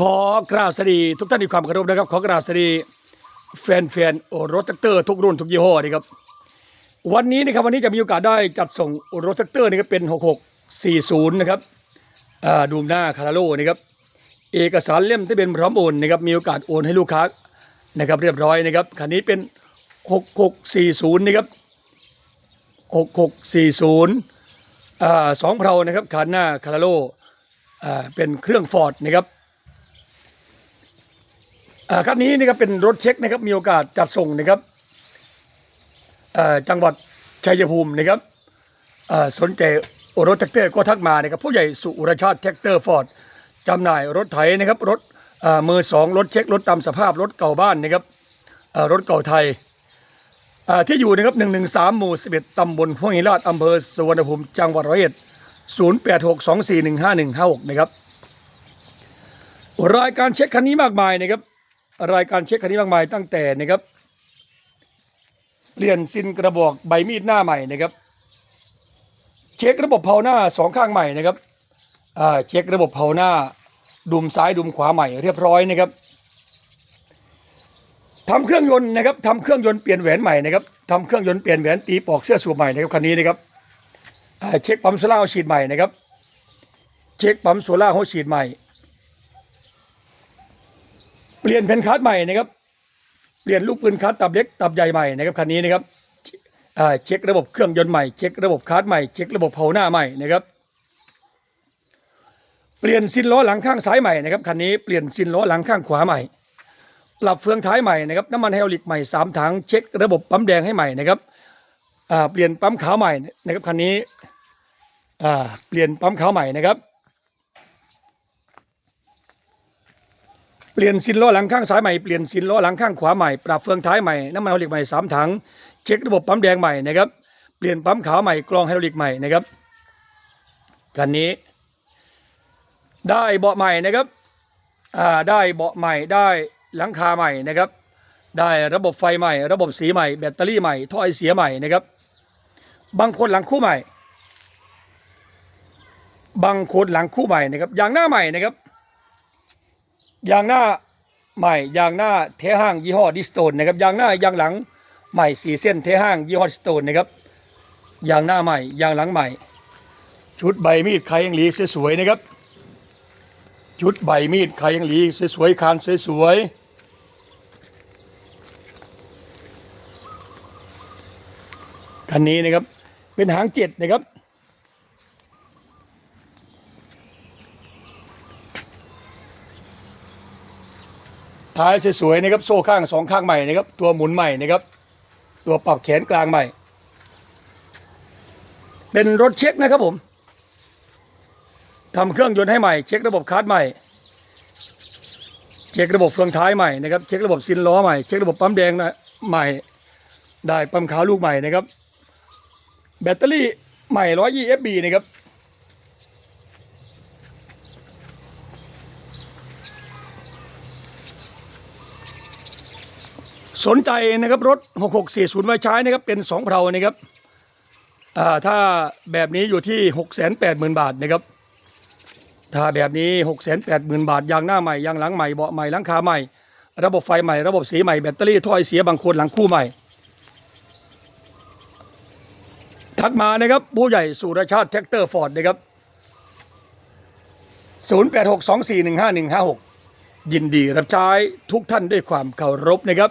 ขอกราบสวัสดีทุกท่านด้วยความเคารพนะครับ ขอกราบสวัสดีแฟนๆโอรถแท็กเตอร์ทุกรุ่นทุกยี่ห้อนะครับวันนี้นะครับวันนี้จะมีโอกาสได้จัดส่งโอรถแท็กเตอร์นะครับเป็น 6640 นะครับดูมหน้าคาราโลนะครับเอกสารเล่มที่เป็นพร้อมโอนนะครับมีโอกาสโอนให้ลูกค้านะครับเรียบร้อยนะครับคันนี้เป็น 6640 นะครับ 6640 อ่าสองเพลานะครับคันหน้าคาราโลอ่าเป็นเครื่องฟอร์ดนะครับ คันนี้นะครับเป็นรถเช็คนะครับมีโอกาสจัดส่งนะครับจังหวัดชัยภูมินะครับสนใจรถแท็กเตอร์ก็ทักมานะครับผู้ใหญ่สุรชาติแท็กเตอร์ฟอร์ดจำหน่ายรถไถนะครับรถมือสองรถเช็ครถตามสภาพรถเก่าบ้านนะครับรถเก่าไทยที่อยู่นะครับ 113 หมู่ 11 ตำบลห้วยหินลาดอำเภอสุวรรณภูมิ จังหวัดร้อยเอ็ด 0862415156 นะครับ รายการเช็คคันนี้มากมายนะครับ รายการเช็คคันนี้มากมายตั้งแต่นะครับเปลี่ยนซินกระบอกใบมีดหน้าใหม่นะครับ เช็คระบบเผาหน้าสองข้างใหม่นะครับเช็คระบบเผาหน้าดุมซ้ายดุมขวาใหม่เรียบร้อยนะครับทำเครื่องยนต์นะครับทำเครื่องยนต์เปลี่ยนแหวนใหม่นะครับทำเครื่องยนต์เปลี่ยนแหวนตีปอกเสื้อสูบใหม่นะครับคันนี้นะครับเช็คปั๊มโซล่าหัวฉีดใหม่นะครับ เช็คปั๊มโซล่าหัวฉีดใหม่ เปลี่ยนเพนคัสใหม่นะครับ เปลี่ยนลูกปืนคัสตับเล็กตับใหญ่ใหม่นะครับคันนี้นะครับเช็คระบบเครื่องยนต์ใหม่เช็คระบบคัสใหม่เช็คระบบเผาหน้าใหม่นะครับ เปลี่ยนซินล้อหลังข้างซ้ายใหม่นะครับคันนี้เปลี่ยนซินล้อหลังข้างขวาใหม่ ปรับเฟืองท้ายใหม่นะครับน้ำมันไฮดรอลิกใหม่สามถังเช็คระบบปั๊มแดงให้ใหม่นะครับเปลี่ยนปั๊มขาวใหม่นะครับคันนี้เปลี่ยนปั๊มขาวใหม่นะครับ ปลี่ยนซินล้อหลังข้างซ้ายใหม่ เปลี่ยนซินล้อหลังข้างขวาใหม่ ปรับเฟืองท้ายใหม่ น้ำมันไฮดรอลิกใหม่สามถัง เช็คระบบปั๊มแดงใหม่นะครับ เปลี่ยนปั๊มขาวใหม่ กรองไฮดรอลิกใหม่นะครับคันนี้ ได้เบาะใหม่นะครับ อ่า ได้เบาะใหม่ ได้หลังคาใหม่นะครับ ได้ระบบไฟใหม่ ระบบสีใหม่ แบตเตอรี่ใหม่ ท่อไอเสียใหม่นะครับ บางคนหลังคู่ใหม่ บางคนหลังคู่ใหม่นะครับ อย่างหน้าใหม่นะครับ ยางหน้าใหม่ยางหน้าเทห้างยี่ห้อดิสโตนนะครับยางหน้ายางหลังใหม่สี่เส้นเทห้างยี่ห้อดิสโตนนะครับยางหน้าใหม่ยางหลังใหม่ ชุดใบมีดไขยังหลีสวยๆนะครับชุดใบมีดไขยังหลีสวยๆคานสวยๆคันนี้นะครับเป็นหางเจ็ดนะครับ ท้ายสวยๆนะครับโซ่ข้างสองข้างใหม่นะครับตัวหมุนใหม่นะครับตัวปรับแขนกลางใหม่ เป็นรถเช็คนะครับผมทำเครื่องยนต์ให้ใหม่ เช็คระบบคาร์ดใหม่ เช็คระบบเฟืองท้ายใหม่นะครับเช็คระบบซินล้อใหม่เช็คระบบปั๊มแดงนะใหม่ได้ปั๊มขาวลูกใหม่นะครับ แบตเตอรี่ใหม่120 FB นะครับ สนใจนะครับรถ 6640ไว้ใช้นะครับเป็น2เพลานะครับถ้าแบบนี้อยู่ที่ 680,000 บาทนะครับถ้าแบบนี้ 680,000 บาทยางหน้าใหม่ยางหลังใหม่เบาะใหม่หลังคาใหม่ ระบบไฟใหม่ระบบสีใหม่แบตเตอรี่ถ้อยเสียบางคนหลังคู่ใหม่ ทักมานะครับผู้ใหญ่สุรชาติแท็กเตอร์ฟอร์ดนะครับ0862415156 ยินดีรับใช้ทุกท่านด้วยความเคารพนะครับ